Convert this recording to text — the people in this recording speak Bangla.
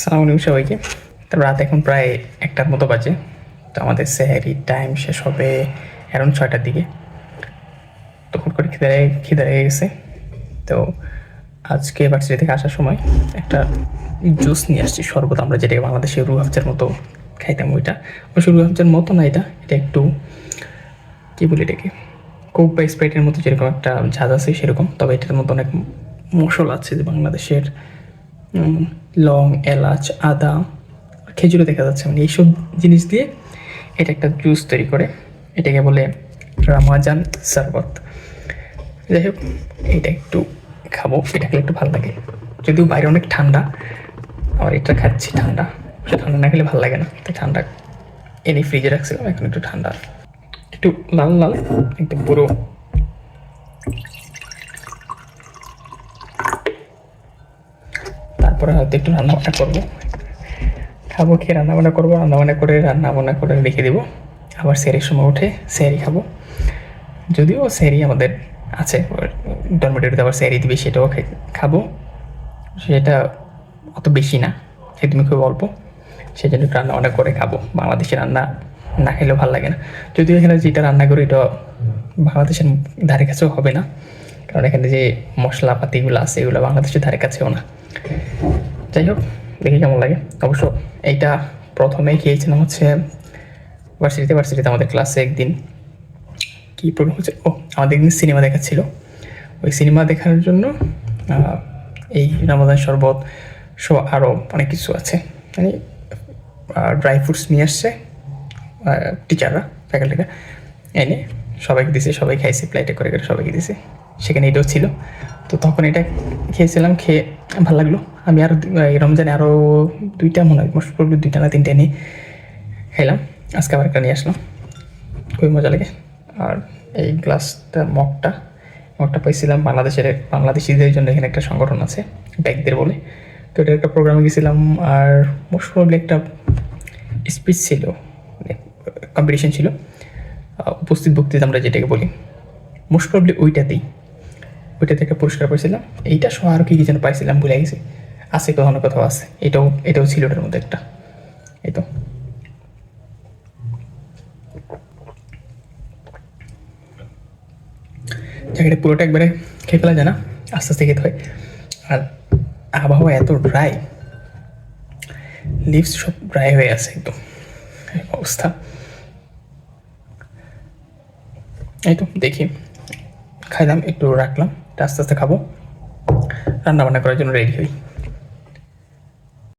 সালাম আলাইকুম সবাইকে। তো রাত এখন প্রায় একটার মতো বাজে। তো আমাদের সেহারি টাইম শেষ হবে অ্যারাউন্ড ছয়টার দিকে। তখন করে খিদে খিদে লেগে গেছে। তো আজকে ভার্সিটি থেকে আসার সময় একটা জুস নিয়ে আসছি। শরবত আমরা যেটাকে বাংলাদেশে রু হাফজার মতো খাইতাম ওইটা। অবশ্য রু হাফজার মতো না এটা এটা একটু কী বলি এটাকে? কোক বা স্প্রাইটের মতো যেরকম একটা ঝাঁজ আছে সেরকম। তবে এটার মতো অনেক মশলা আছে যে বাংলাদেশের লং, এলাচ, আদা, খেজুরে দেখা যাচ্ছে। মানে এইসব জিনিস দিয়ে এটা একটা জুস তৈরি করে। এটাকে বলে রামাজান শরবত। যাই হোক, এটা একটু খাব। এটা খেলে একটু ভালো লাগে। যদিও বাইরে অনেক ঠান্ডা আর এটা খাচ্ছি ঠান্ডা। ঠান্ডা না খেলে ভালো লাগে না। তাই ঠান্ডা এনে ফ্রিজে রাখছিলাম, এখন একটু ঠান্ডা। একটু লাল লাল, একদম পুরো তারপরে হয়তো একটু রান্না বান্না করব। খাব খেয়ে রান্না বান্না করব? রান্না বান্না করে রান্না বান্না করে রেখে দেবো। আবার সেরির সময় উঠে সেরি খাব। যদিও সেরি আমাদের আছে ডরমেটরিতে আবার সেরি দিবে, সেটাও খাব। সেটা অত বেশি না, একদমই খুব অল্প। সেই জন্য রান্না করে খাব। বাংলাদেশে রান্না না খেলেও ভালো লাগে না। যদিও এখানে যেটা রান্না করি, এটা বাংলাদেশের ধারে কাছেও হবে না। কারণ এখানে যে মশলাপাতিগুলো আছে, এগুলো বাংলাদেশের ধারে কাছেও না। যাই হোক, দেখি কেমন লাগে। অবশ্য এইটা প্রথমে খেয়েছিলাম হচ্ছে ভার্সিটিতে ভার্সিটিতে আমাদের ক্লাসে একদিন। কী প্রোগ্রাম হচ্ছে? ও, আমাদের একদিন সিনেমা দেখাচ্ছিল ওই সিনেমা দেখার জন্য এই রমাদান শরবত সব আরও অনেক কিছু আছে। মানে ড্রাই ফ্রুটস নিয়ে আসছে টিচাররা ফ্যাকাল্টিরা এনে সবাইকে দিছে, সবাই খাইছে প্লেটে করে করে সবাইকে দিছে। সেখানে এটাও ছিল। তো তখন এটা খেয়েছিলাম, খেয়ে ভালো লাগল। আমি আরও রমজানে আরও দুইটা মনে হয় মোস্ট প্রবলি দুইটা না তিনটে নিয়ে খাইলাম। আজকে আবার একটা নিয়ে আসলাম। খুবই মজা লাগে। আর এই গ্লাসটা মগটা মগটা পাইছিলাম বাংলাদেশের বাংলাদেশিদের জন্য এখানে একটা সংগঠন আছে, ব্যাগদের বলে। তো এটা একটা প্রোগ্রামে গেছিলাম আর মোস্ট প্রবলি একটা স্পিচ ছিল কম্পিটিশন ছিল। উপস্থিত বক্তৃতা আমরা যেটাকে বলি মোস্ট প্রবলি ওইটাতেই। ওইটাতে একটা পুরস্কার পাইছিলাম। এইটা সহ আরও কী কী যেন পাইছিলাম ভুলে গেছি। আছে কোথাও না কোথাও আছে? এটাও এটাও ছিল ওটার মধ্যে একটা। এই তো। জায়গাটা পুরোটা একবারে খেয়ে ফেলা যায় না। আস্তে আস্তে খেতে হয়। আর আবহাওয়া এত ড্রাই লিভস সব ড্রাই হয়ে আছে একদম। অবস্থা। এই তো, দেখি। খাইলাম, একটু রাখলাম। আস্তে আস্তে খাব। রান্নাবান্না করার জন্য রেডি হই।